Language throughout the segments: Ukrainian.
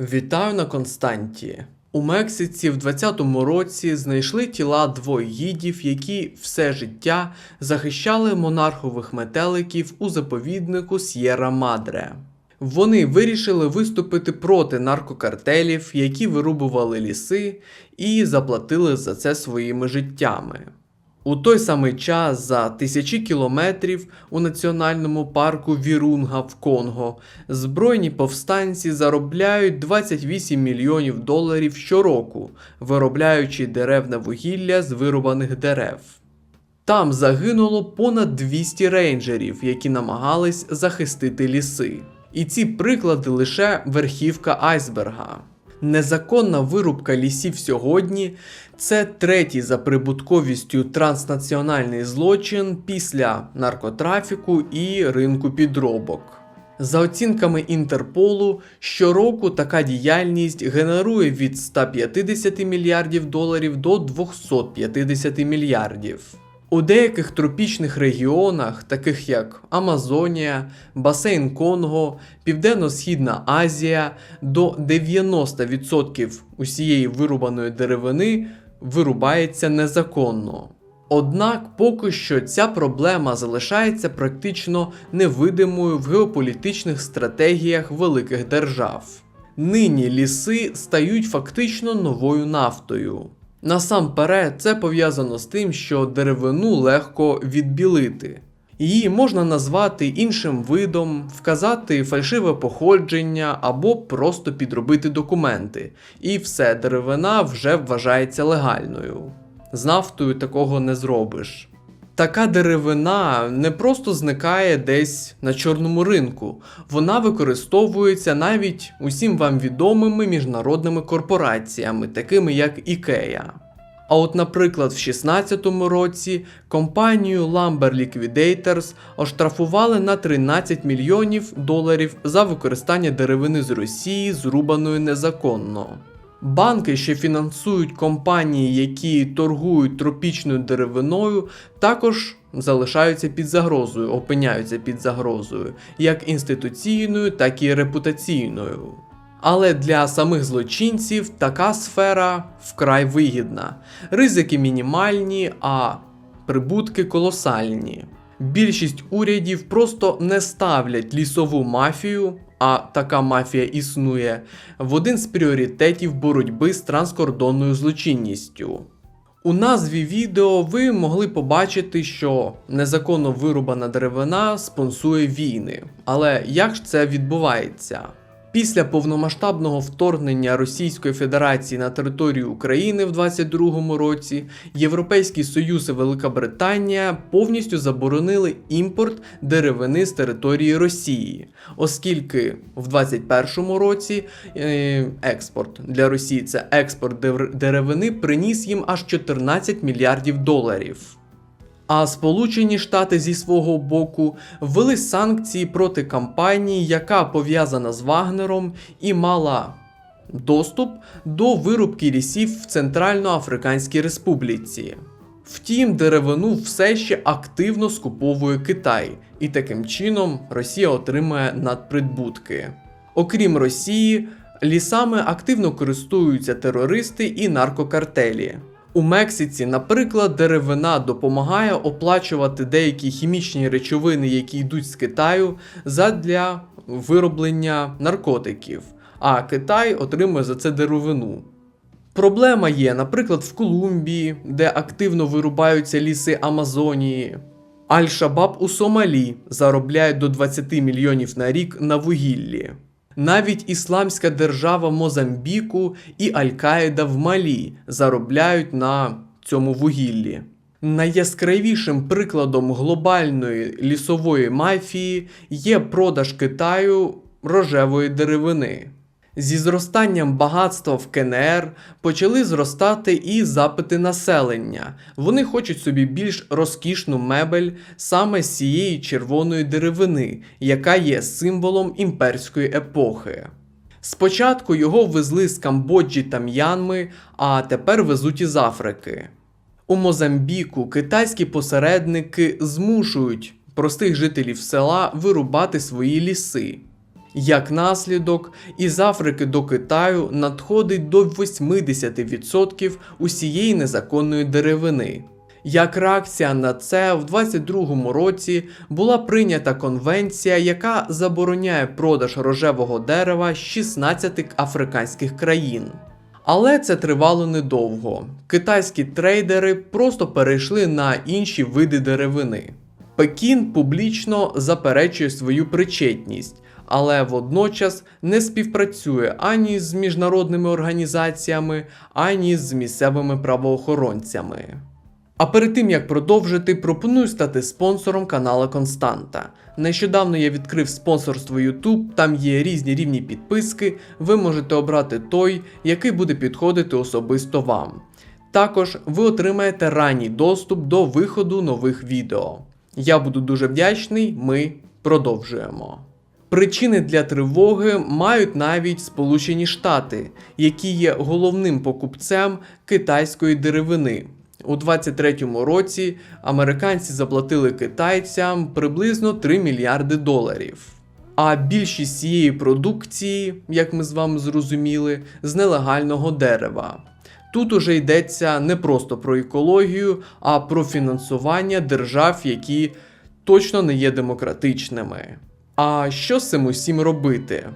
Вітаю на Константі. У Мексиці в 20-му році знайшли тіла двох гідів, які все життя захищали монархових метеликів у заповіднику С'єра Мадре. Вони вирішили виступити проти наркокартелів, які вирубували ліси, і заплатили за це своїми життями. У той самий час за тисячі кілометрів у національному парку Вірунга в Конго збройні повстанці заробляють 28 мільйонів доларів щороку, виробляючи деревне вугілля з вирубаних дерев. Там загинуло понад 200 рейнджерів, які намагались захистити ліси. І ці приклади лише верхівка айсберга. Незаконна вирубка лісів сьогодні це третій за прибутковістю транснаціональний злочин після наркотрафіку і ринку підробок. За оцінками Інтерполу, щороку така діяльність генерує від 150 мільярдів доларів до 250 мільярдів. У деяких тропічних регіонах, таких як Амазонія, басейн Конго, Південно-Східна Азія, до 90% усієї вирубаної деревини вирубається незаконно. Однак поки що ця проблема залишається практично невидимою в геополітичних стратегіях великих держав. Нині ліси стають фактично новою нафтою. Насамперед, це пов'язано з тим, що деревину легко відбілити. Її можна назвати іншим видом, вказати фальшиве походження або просто підробити документи, і все деревина вже вважається легальною. З нафтою такого не зробиш. Така деревина не просто зникає десь на чорному ринку, вона використовується навіть усім вам відомими міжнародними корпораціями, такими як IKEA. А от, наприклад, в 2016 році компанію Lumber Liquidators оштрафували на 13 мільйонів доларів за використання деревини з Росії, зрубаної незаконно. Банки, що фінансують компанії, які торгують тропічною деревиною, також залишаються під загрозою, опиняються під загрозою, як інституційною, так і репутаційною. Але для самих злочинців така сфера вкрай вигідна. Ризики мінімальні, а прибутки колосальні. Більшість урядів просто не ставлять лісову мафію, а така мафія існує, в один з пріоритетів боротьби з транскордонною злочинністю. У назві відео ви могли побачити, що незаконно вирубана деревина спонсує війни. Але як ж це відбувається? Після повномасштабного вторгнення Російської Федерації на територію України в 2022 році Європейський Союз і Велика Британія повністю заборонили імпорт деревини з території Росії, оскільки в 2021 році е, експорт для Росії це експорт дер- деревини приніс їм аж 14 мільярдів доларів. А Сполучені Штати зі свого боку ввели санкції проти компанії, яка пов'язана з Вагнером і мала доступ до вирубки лісів в Центральноафриканській Республіці. Втім, деревину все ще активно скуповує Китай, і таким чином Росія отримає надприбутки. Окрім Росії, лісами активно користуються терористи і наркокартелі. У Мексиці, наприклад, деревина допомагає оплачувати деякі хімічні речовини, які йдуть з Китаю, задля вироблення наркотиків, а Китай отримує за це деревину. Проблема є, наприклад, в Колумбії, де активно вирубаються ліси Амазонії. Аль-Шабаб у Сомалі заробляє до 20 мільйонів на рік на вугіллі. Навіть Ісламська держава Мозамбіку і Аль-Каїда в Малі заробляють на цьому вугіллі. Найяскравішим прикладом глобальної лісової мафії є продаж Китаю рожевої деревини. Зі зростанням багатства в КНР почали зростати і запити населення. Вони хочуть собі більш розкішну мебель саме з цієї червоної деревини, яка є символом імперської епохи. Спочатку його везли з Камбоджі та М'янми, а тепер везуть із Африки. У Мозамбіку китайські посередники змушують простих жителів села вирубати свої ліси. Як наслідок, із Африки до Китаю надходить до 80% усієї незаконної деревини. Як реакція на це, в 22-му році була прийнята конвенція, яка забороняє продаж рожевого дерева з 16 африканських країн. Але це тривало недовго. Китайські трейдери просто перейшли на інші види деревини. Пекін публічно заперечує свою причетність, але водночас не співпрацює ані з міжнародними організаціями, ані з місцевими правоохоронцями. А перед тим як продовжити, пропоную стати спонсором канала Константа. Нещодавно я відкрив спонсорство YouTube, там є різні рівні підписки. Ви можете обрати той, який буде підходити особисто вам. Також ви отримаєте ранній доступ до виходу нових відео. Я буду дуже вдячний, ми продовжуємо. Причини для тривоги мають навіть Сполучені Штати, які є головним покупцем китайської деревини. У 23-му році американці заплатили китайцям приблизно 3 мільярди доларів. А більшість цієї продукції, як ми з вами зрозуміли, з нелегального дерева. Тут уже йдеться не просто про екологію, а про фінансування держав, які точно не є демократичними. А що з цим усім робити?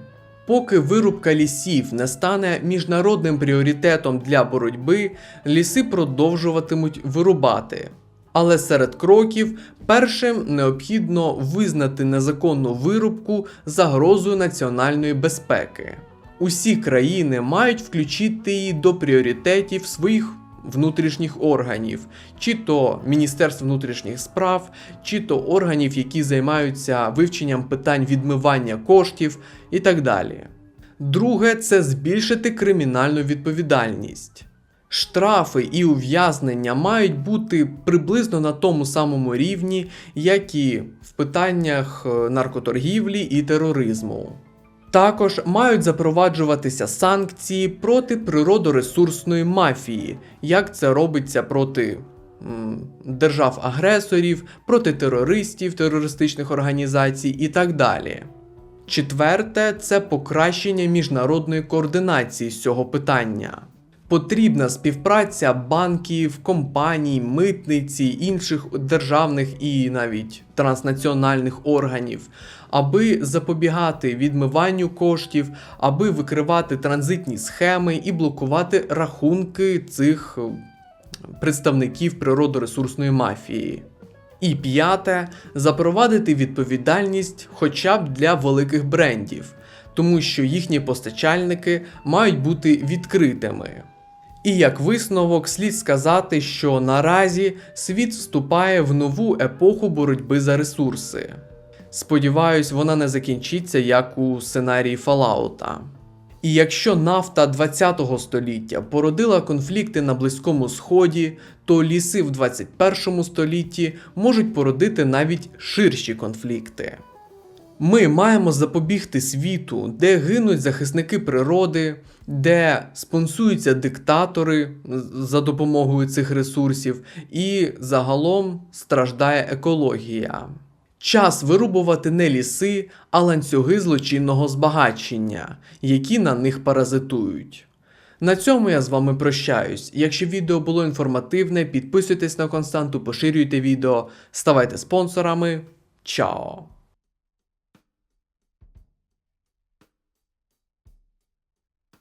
Поки вирубка лісів не стане міжнародним пріоритетом для боротьби, ліси продовжуватимуть вирубати. Але серед кроків першим необхідно визнати незаконну вирубку загрозою національної безпеки. Усі країни мають включити її до пріоритетів своїх внутрішніх органів, чи то Міністерство внутрішніх справ, чи то органів, які займаються вивченням питань відмивання коштів і так далі. Друге це збільшити кримінальну відповідальність. Штрафи і ув'язнення мають бути приблизно на тому самому рівні, як і в питаннях е, наркоторгівлі і тероризму. Також мають запроваджуватися санкції проти природоресурсної мафії, як це робиться проти держав-агресорів, проти терористів, терористичних організацій і так далі. Четверте це покращення міжнародної координації з цього питання. Потрібна співпраця банків, компаній, митниці, інших державних і навіть транснаціональних органів, аби запобігати відмиванню коштів, аби викривати транзитні схеми і блокувати рахунки цих е, представників природоресурсної мафії. І п'яте запровадити відповідальність хоча б для великих брендів, тому що їхні постачальники мають бути відкритими. І як висновок, слід сказати, що наразі світ вступає в нову епоху боротьби за ресурси. Сподіваюсь, вона не закінчиться як у сценарії Fallout. І якщо нафта 20-го століття породила конфлікти на Близькому Сході, то ліси в 21 столітті можуть породити навіть ширші конфлікти. Ми маємо запобігти світу, де гинуть захисники природи, де спонсуються диктатори за допомогою цих ресурсів, і загалом страждає екологія. Час вирубувати не ліси, а ланцюги злочинного збагачення, які на них паразитують. На цьому я з вами прощаюсь. Якщо відео було інформативне, підписуйтесь на константу, поширюйте відео, ставайте спонсорами. Чао!